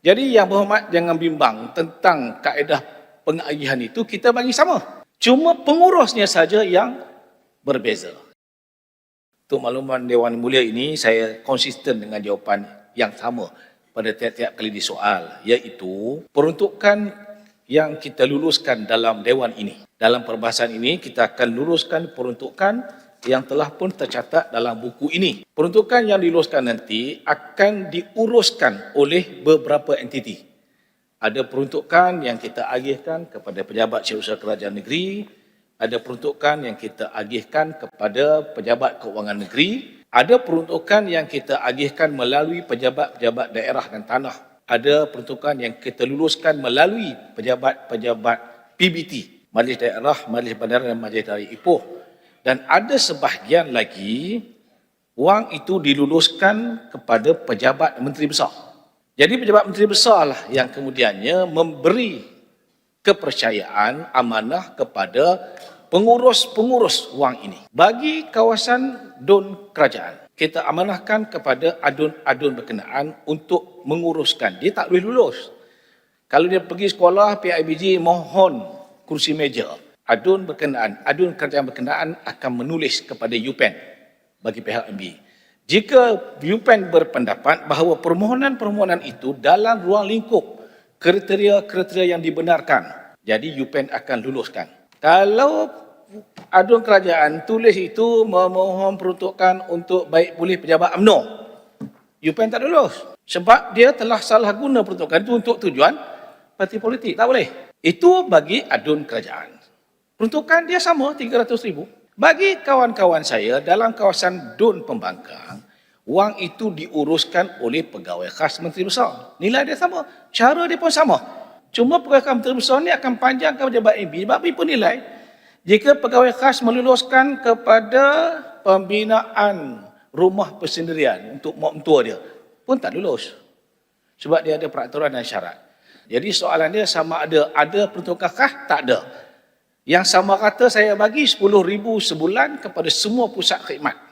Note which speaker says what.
Speaker 1: Jadi yang berhormat jangan bimbang tentang kaedah pengagihan itu kita bagi sama. Cuma pengurusnya saja yang berbeza. Untuk makluman Dewan Mulia ini saya konsisten dengan jawapan yang sama pada tiap-tiap kali disoal iaitu peruntukan yang kita luluskan dalam Dewan ini. Dalam perbahasan ini kita akan luluskan peruntukan yang telah pun tercatat dalam buku ini. Peruntukan yang diluluskan nanti akan diuruskan oleh beberapa entiti. Ada peruntukan yang kita agihkan kepada pejabat syarikat kerajaan negeri, ada peruntukan yang kita agihkan kepada pejabat keuangan negeri, ada peruntukan yang kita agihkan melalui pejabat-pejabat daerah dan tanah, ada peruntukan yang kita luluskan melalui pejabat-pejabat PBT, Majlis Daerah, Majlis Bandar dan Majlis Dari Ipoh. Dan ada sebahagian lagi wang itu diluluskan kepada pejabat menteri besar. Jadi pejabat menteri besar lah yang kemudiannya memberi kepercayaan amanah kepada pengurus-pengurus wang ini. Bagi kawasan don kerajaan, kita amanahkan kepada adun-adun berkenaan untuk menguruskan. Dia tak boleh lulus. Kalau dia pergi sekolah, PIBG mohon kursi meja adun berkenaan, adun kerajaan berkenaan akan menulis kepada UPEN bagi pihak MB. Jika UPEN berpendapat bahawa permohonan-permohonan itu dalam ruang lingkup kriteria-kriteria yang dibenarkan, jadi UPEN akan luluskan. Kalau adun kerajaan tulis itu memohon peruntukan untuk baik pulih pejabat UMNO, UPEN tak lulus. Sebab dia telah salah guna peruntukan itu untuk tujuan parti politik. Tak boleh. Itu bagi adun kerajaan. Peruntukan dia sama 300 ribu. Bagi kawan-kawan saya dalam kawasan Dun Pembangkang, wang itu diuruskan oleh pegawai khas Menteri Besar. Nilai dia sama. Cara dia pun sama. Cuma pegawai khas Menteri Besar ni akan panjangkan pejabat MB. Sebab pun nilai. Jika pegawai khas meluluskan kepada pembinaan rumah persendirian untuk mak mentua dia, pun tak lulus. Sebab dia ada peraturan dan syarat. Jadi soalan dia sama ada ada peruntukan kah? Tak ada. Yang sama kata saya bagi 10 ribu sebulan kepada semua pusat khidmat.